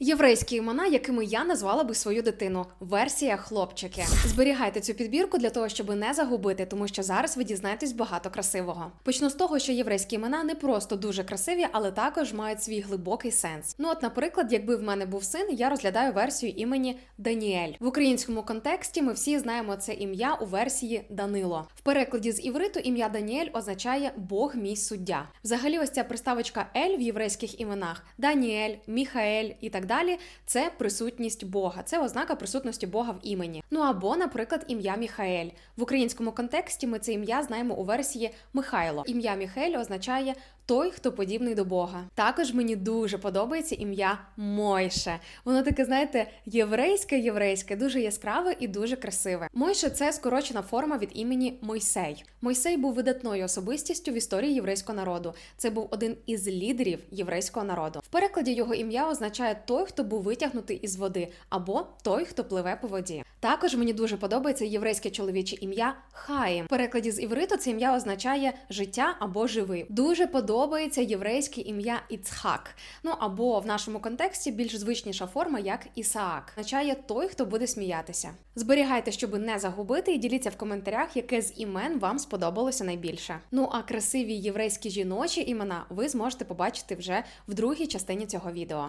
Єврейські імена, якими я назвала би свою дитину. Версія хлопчики. Зберігайте цю підбірку для того, щоб не загубити, тому що зараз ви дізнаєтесь багато красивого. Почну з того, що єврейські імена не просто дуже красиві, але також мають свій глибокий сенс. Ну, от, наприклад, якби в мене був син, я розглядаю версію імені Даніель. В українському контексті ми всі знаємо це ім'я у версії Данило. В перекладі з івриту ім'я Даніель означає Бог мій суддя. Взагалі, ось ця приставочка Ель в єврейських іменах Даніель, Міхаель і так далі. Це присутність Бога, це ознака присутності Бога в імені. Ну або, наприклад, ім'я Міхаель. В українському контексті ми це ім'я знаємо у версії Михайло. Ім'я Міхаель означає той, хто подібний до Бога. Також мені дуже подобається ім'я Мойше. Воно таке, знаєте, єврейське, єврейське, дуже яскраве і дуже красиве. Мойше це скорочена форма від імені Мойсей. Мойсей був видатною особистістю в історії єврейського народу. Це був один із лідерів єврейського народу. В перекладі його ім'я означає той, хто був витягнутий із води, або той, хто пливе по воді. Також мені дуже подобається єврейське чоловіче ім'я Хаїм. В перекладі з івриту це ім'я означає життя або живий. Дуже подобається єврейське ім'я Іцхак. Ну або в нашому контексті більш звичніша форма як Ісаак, означає той, хто буде сміятися. Зберігайте, щоб не загубити, і діліться в коментарях, яке з імен вам сподобалося найбільше. Ну а красиві єврейські жіночі імена ви зможете побачити вже в другій частині цього відео.